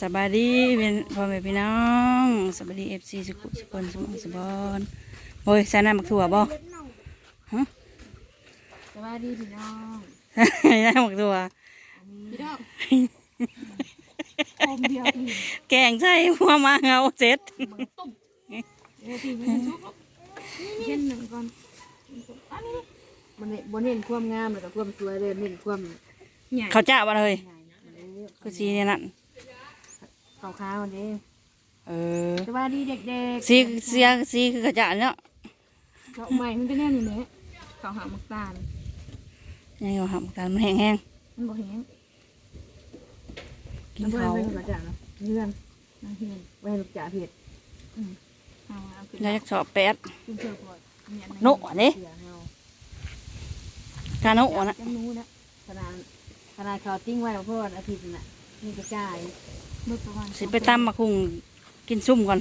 สบายดีเป็นพ่อแม่พี่น้องสบายดีเอฟซีสุขุสุคนสมองสุบอนโอ้ยใส่น้ำหมักถั่วบ่ฮะสวัสดีพี่น้องน้ำหมักถั่วพี่น้องอมเดียวพี่แกงใส่หัวมาเงาเสร็จมันต้มเดี๋ยวพี่มันชุบเย็นหนึ่งก่อนอันนี้มันเนี่ยบนเน้นความงามเลยกับความสวยเลยเน้นความใหญ่เขาจ้าบ่เลยใหญ่นะเออคือสีเนี่ยนั่น ขาวขาวๆนี่เออสวัสดีเด็กๆสีเสียสีคือเขาจ้าเนาะดอกใหม่มันก็แน่นอยู่เนี่ยขาวหามักตาลยังอยู่หักตาลมันแห้งมันบ่แห้งๆกินมันบ่เขาให้เป็นกระจ่างเนาะเงื่อนนั่งเฮียนไว้ให้ลูกจ่าเผ็ดอืมเอาเอาขึ้นแล้วมาจะสอบแปดขึ้นเชือกก่อนเยใโน่อันนี้ เสือเฮากาโนะนะ จังนู้นะขนาดขนาดเขาติ้งไว้เพราะวันอาทิตย์น่ะนี่กระจาย เมื่อประมาณสิไปตำมาคุงกินซุ่มก่อน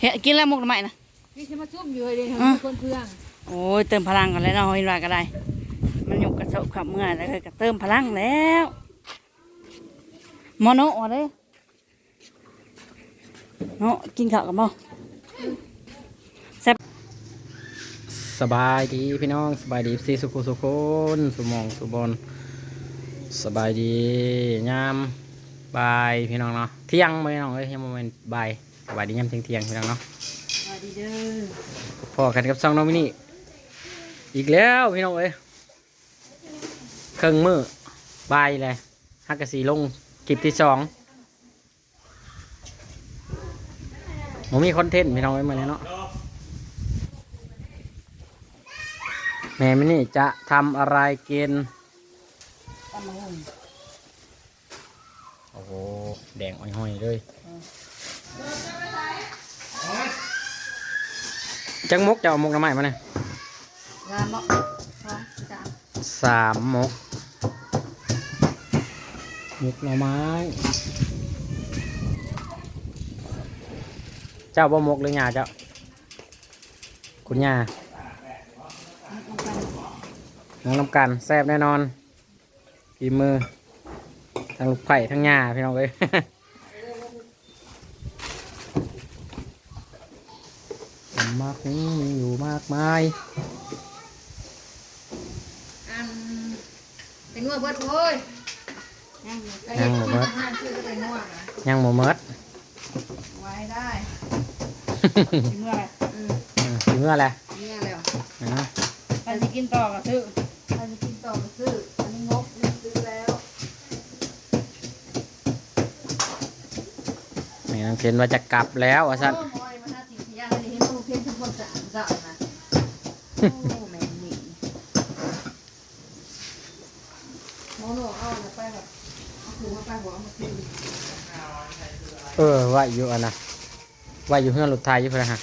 เฮ้ยกินแล้วมุกทำไมนะนี่ฉันมาซุ่มอยู่เลยเดี๋ยวอะคนเพื่องโอ้ยเติมพลังกันแล้วเนาะเห็นว่าก็ได้ มันอยู่กับโซขับเมื่อแล้วก็เติมพลังแล้วมอโนะเลยเนาะกินข้าวกันบ่แซ่บสบายดีพี่น้องสบายดีซีสุขุสุคนสุหมองสุบอลสบายดียาม บายพี่น้องเนาะเที่ยงไหมน้องเอ้ยยังโมเมนบ่ายสบายดียามเที่ยงเที่ยงๆพี่น้องเนาะสวัสดีเด้อพอกันกับซองน้องมินี่อีกแล้วพี่น้องเอ้ยเครื่องมือบ่ายเลยฮักกะสีลงคลิปที่สองผมมีคอนเทนต์พี่น้องเอ้ยมาเลยเนาะแม่มินี่จะทำอะไรกิน ตำมะฮุ่ง โอ้โหแดงอ้อยๆเลยจังมกจะเอามกน้ำใหม่มาเนี่ยงานเนาะพร้อมจ้าสามมกมกหน่อไม้ เจ้าบ่มกหรือหยาเจ้า คุณย่าน้องน้ำกันแซ่บแน่นอนฝีมือ ทั้งลูกไผ่ทั้งหญ้าพี่น้องเอ้ย ผมมากนี้มีอยู่มากมาย อันเป็นงัวเบิดโว้ยยังอยู่ใกล้ยังบ่เบิด ห้างชื่อก็เป็นงัวนะยังโมเมิด ไว้ได้กินเมื่อไหร่อืมถึงเมื่อไรเนี่ยแล้วนะไปสิกินต่อกับซื้อ ถ้าจะกินต่อมาซื้ออันนี้งบเรื่องซื้อแล้ว แม่น้องเชนว่าจะกลับแล้วอะสั้นเออไปแบบเอาถือมาไปหัวเอามาคืนเออว่าอยู่อันนะว่าอยู่เพื่อนหลุดไทยอยู่เพื่อนฮะ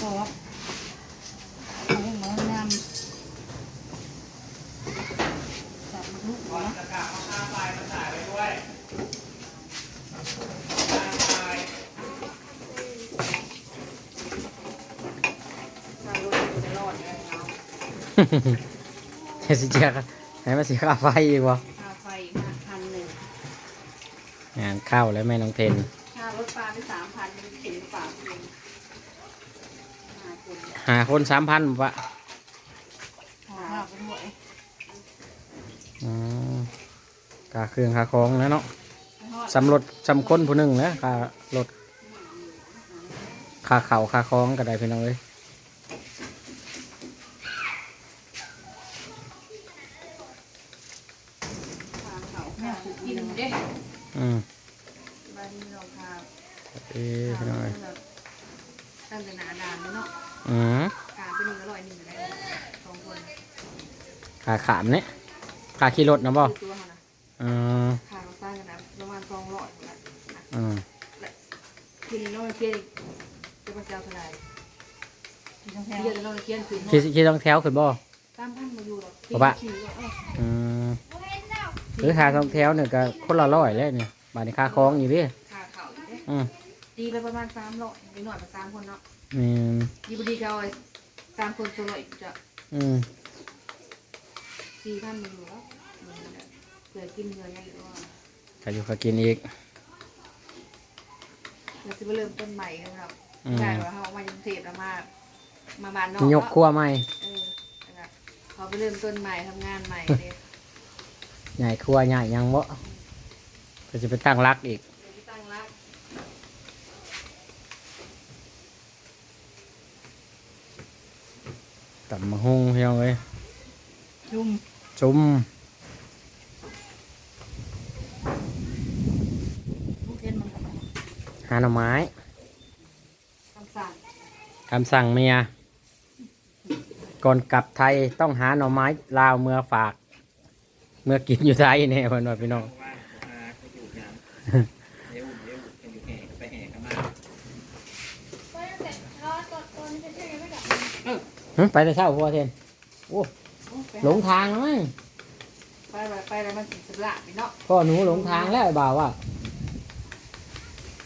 ขอเอาให้หมอนำสับมะฮุ่งนะ ถ้ารถอยู่ในรอดเลยเอา เฮสิเจียกให้มาเสียค่าไฟอีกวะค่าไฟห้าพันหนึ่งงานเข้าแล้วแม่น้องเทนค่ารถปลาไปสามพันเป็นสินปลาเองห้าคนหาคนสามพันปะขอข้าวเป็นหมดอืมกาเครื่องคาของแล้วเนาะสำรถสำคนผู้หนึ่งนะค่ารถค่าเข่าค่าคล้องก็ได้พี่น้องเลย ค่า เขาค่ากินเด้อืมบาดีเราพาเอ้ยพี่น้องเลยตั้งแต่หนาดานเลยเนาะอืมกาเป็นหนึ่งอร่อยหนึ่งอะไรสองคนขาขามเนี่ยขาขี่รถนะบ่คือตัวเขานะอืมขาเราตั้งกันนะประมาณสองร้อยหมดละอืมกินน้องเคียนจะมาเจ้าเท่าไหร่กินทั้งแถวเคียนน้องเคียนคือขี่ขี่ต้องแถวขึ้นบ่ตามพันมาอยู่หรอกบ่ปะอืม หรือขาต้องแถวเนี่ยก็คนละร้อยแล้วเนี่ยบาทในค่าคล้องอยู่ดิขาเขาอยู่เด้อืมตีไปประมาณสามร้อยนิดหน่อยมาสามคนเนาะอืมดีบดีเขาไอ้สามคนตัวร้อยจะอืมสี่พันมันอยู่แล้วเผื่อกินเงินยังก็ก็อยู่ก็กินอีกเราจะไปเริ่มต้นใหม่กันครับอืมได้ว่าเขามากรุงเทพแล้วมามาบ้านนอกยกครัวใหม่ เออนะครับเขาไปเริ่มต้นใหม่ทำงานใหม่เลย ใหญ่ครัวใหญ่ยังบ่ก็จะไปตั้งรักอีกเดี๋ยวที่ตั้งรักตับมะฮุงพี่น้องเอ้ยจุ่มจุ่มลูกเทนมันกับหาหน่อไม้คำสั่งคำสั่งเมียก่อนกลับไทยต้องหาหน่อไม้ลาวเมื่อฝาก เมื่อกินอยู่ไทยเนี่ยเพิ่นว่าพี่น้องหึไปแต่เช้าพ่อเทนโอ้หลงทางแล้วมั้งไปไปไปแล้วมันสิสละพี่เนาะพ่อหนูหลงทางแล้วไอ้บ่าวว่า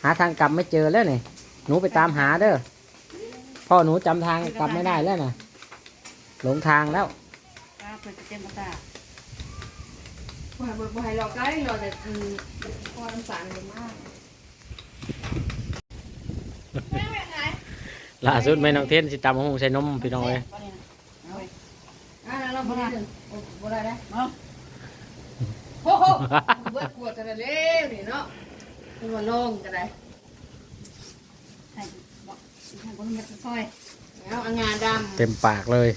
หาทางกลับไม่เจอแล้วนี่หนูไปตามหาเด้อพ่อหนูจำทางกลับไม่ได้แล้วนะหลงทางแล้ว บ่ให้บ่ให้รอใกล้รอแต่อืมพอน้ำสารมันมากล่าสุดแม่น้องเทนสิตำหงใส่นมพี่น้องเลยอ่าแล้วเราบ่ได้ถึงโอ้บ่ได้นะเนาะโอ้โหเบิดกวดกันเร็วนี่เนาะมันว่าลงกันได้ให้บอกให้คนมาซอยแล้วเอางาดเต็มปากเลย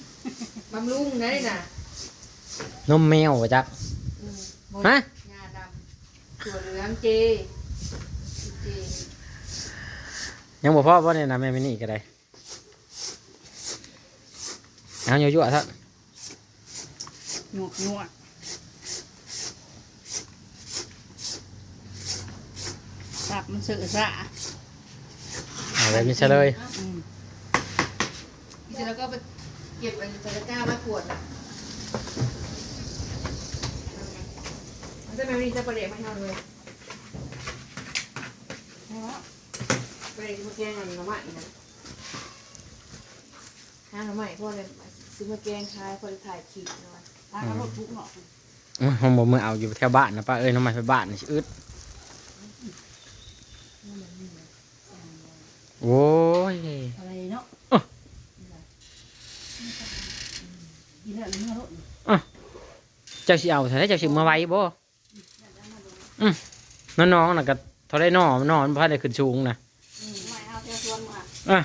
ำบำรุงได้น่ะ นมแมววะจัก ฮะงาดำถั่วเหลืองเจเจยังบ่พ่อพ่อเนี่ยนะแม่ไม่นี่ก็ได้เอายั่วๆซะหนวกหนวกสับมันเสือสะเอาแบบนี้ซะเลยอืมทีนี้เราก็ไปเก็บอันใส่ตะกร้ามาขวด น่ะมันจะไม่มีจะประเดี๋ยวไม่เอาเลยเอาละประเดี๋ยวมาแกงอันน้ำมันนะห้างน้ำมันพวกเลยซื้อมาแกงขายพอจะถ่ายคลิปนะวะตากระโดดทุกเนาะอื้อผมบอกมือเอาอยู่แถวบ้านนะป้าเอ้ยน้องใหม่ไปบ้านนี่สิอึดโอ้ยอะไรเนาะอ๊ะกินแล้วเนื้อรสเจ้าสิเอาใช่เจ้าสิมาไว้บ่ อืมน้องๆน่ะก็เท่าได้นอมันนอนพาได้ขึ้นสูงนะไม่เอาเท่าส่วนมาอะ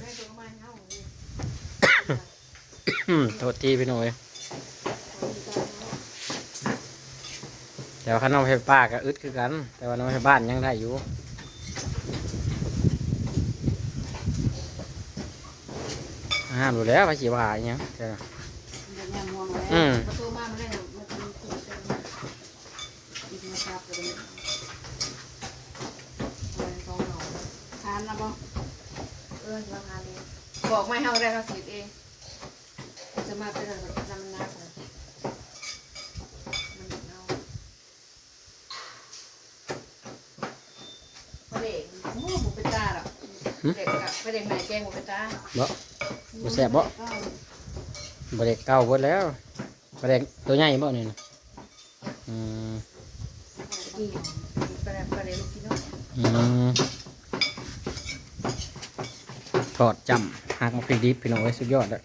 ไม่ตัวก็มาเอาเลยอืมโทษทีพี่หน่อยแต่ว่าข้างนอกให้ป้าก็อึดคือกัน แต่ว่าน้องให้บ้านยังได้อยู่อาหารหมดแล้วภาษีบาทยังแต่เดี๋ยวแม่มองแล้วอืมประตูมามันได้มันจะมีตัวเต็ม กินมาครับเลย เลยสองหน่อ ทานนะบ่ เออมาทานเอง บอกไม่ให้เอาได้เขาสีเอง จะมาเป็นอะไรน้ำนักเลยมันเอาประเด็กโอ้บุเป็นตาหรอกเด็กกับประเด็กไหนแกงบุเป็นตาบ่บ่แซ่บบ่บ่เด็กเก่าเบิดแล้วบ่เด็กตัวใหญ่บ่นี่นะอืมกี่ประเด็กประเด็กลูกพี่น้องอืม ทอดจำหักมาพริกดิบพี่น้องไว้สุดยอดเลย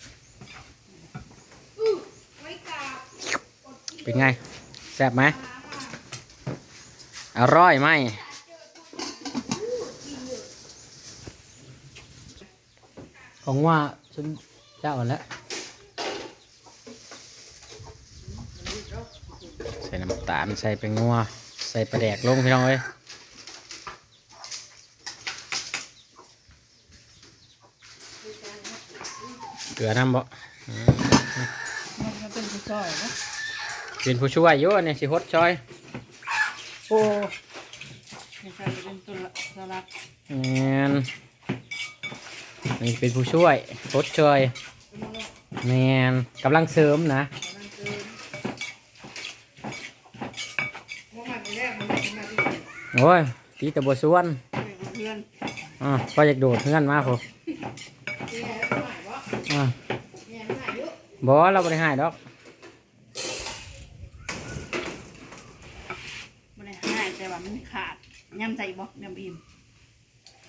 เป็นไงแซ่บไหมอร่อยไหมของว่าฉันเจ้าอ่อนแล้วใส่น้ำตาลใส่เป็นงัว ใส่ปลาแดกลงพี่น้องเอ้ย เกลือน้ำบ่อืมมันจะเป็นผู้ซอยนะเป็นผู้ช่วยอยู่อันนี่สิฮดช่อยโอ้ไม่ใช่เป็นตัวละสลักแมนนี่เป็นผู้ช่วยฮดช่วยแมนกำลังเสริมนะว่ามันแรกมันมาที่โอ้ยตีแต่บส่วนเพื่อน อ่าก็อยากโดดเพื่อนมาพอนี่ไงหมายวะ อ่า นี่ไง บอเราบริหารดอกบ่ได้หายแต่ว่ามันขาดย่ำใจบ่ยำอิ่ม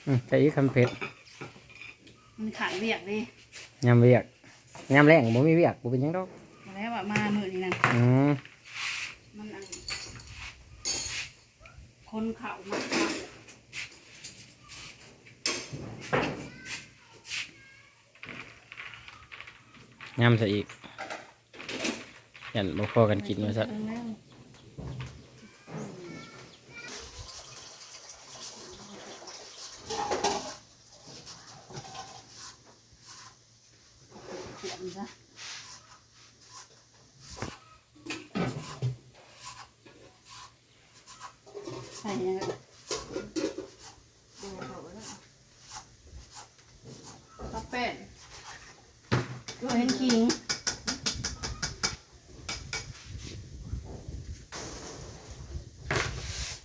อืมแต่อีกคำเผ็ดมันขาดเวียกดิยำเวียกยำแรงบ่มีเวียกบ่เป็นหยังดอกบ่แล้วว่ามามื้อนี้นั่นอืมมันอันคนเข่ามาเข่า ยำซะอีกยันบ่พอกันกินว่าซะเออแล้วเขียนซะใส่ยังไง ตับแป้ง ก็เห็นขิง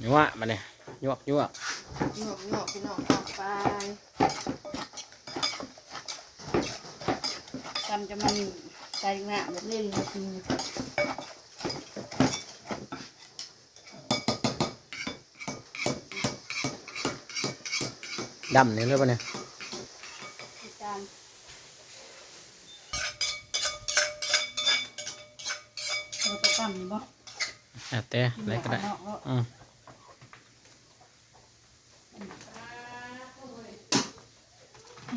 ยั่วมาเนี่ยยั่วยั่วหยอกหยอกพี่น้องต่อไปจำจะมันใส่หน้าแบบเล่นเลยกินดำนี่เลยปะเนี่ยจานเราตัวตั้มนี่บ่อะแต่อะไรก็ได้กินแบบข้างนอกอืม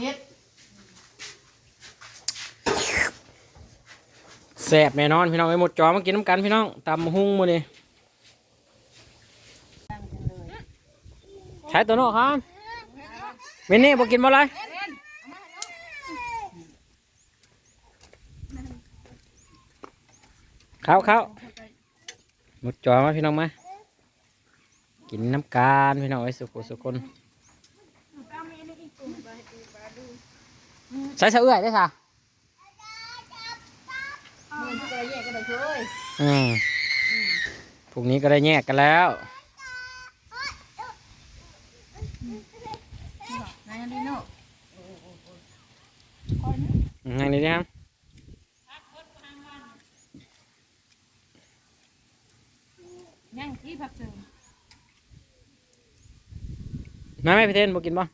เฮ็ดแสบแน่นอนพี่น้องไอ้หมดจอมากินน้ำกันพี่น้องตำหุ้งมือนี่ตั้งกันเลยใช้ตัวโน้ครับมินนี่บอกกินบ่เลยเข้าเข้าหมดจอมาพี่น้องมา กินน้ำกันพี่น้องไอ้สุขุสุคน ใช้เสะเอื้อยได้ค่ะมันจะแยกกันได้ช่วยอืมพวกนี้ก็ได้แยกกันแล้วนายนี่เนาะงนี่ดิครับย่างที่ผักเสริมน้าไม่ไปเทนบอกกินบ่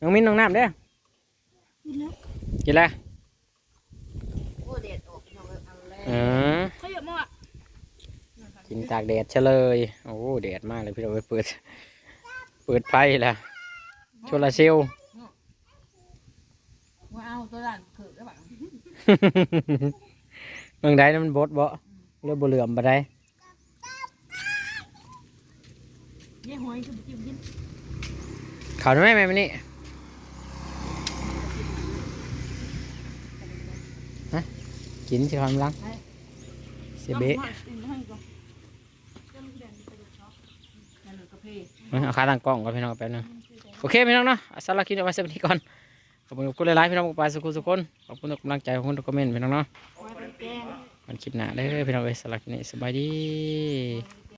น้องมิ้นน้องน้ำเด้อ กินแล้วโอ้เด็ดออกพี่น้องเอาแล้วอืมเขาเยอะมากกินตากแดดเฉลย โอ้แดดมากเลยพี่เราไปเปิด เปิดไฟแล้วโชลาเซลลว่าเอาตัวหลานเขือแล้วบ้างเมืองใดนั้นมันบดบ่เรือบ่เหลื่อมบ่ได้ยี่หอยคือจิ้มกินข่าวได้ไหมแม่มันนี่ฮะ กินสิความลังเสียเบะนั่นเลยกาแฟเอาขาตั้งกล้องก่อนพี่น้องแป๊บนึงโอเคพี่น้องเนาะสำหรับคลิปนี้เอาไว้สักนี้ก่อนขอบคุณทุกคนหลายๆพี่น้องทุกฝ่ายสุขุสุขคนขอบคุณทุกกำลังใจขอบคุณทุกคอมเมนต์พี่น้องเนาะว่าเป็นแกงมันคลิปหน้าเด้อพี่น้องเอ้ยสำหรับคลิปนี้สบายดีเ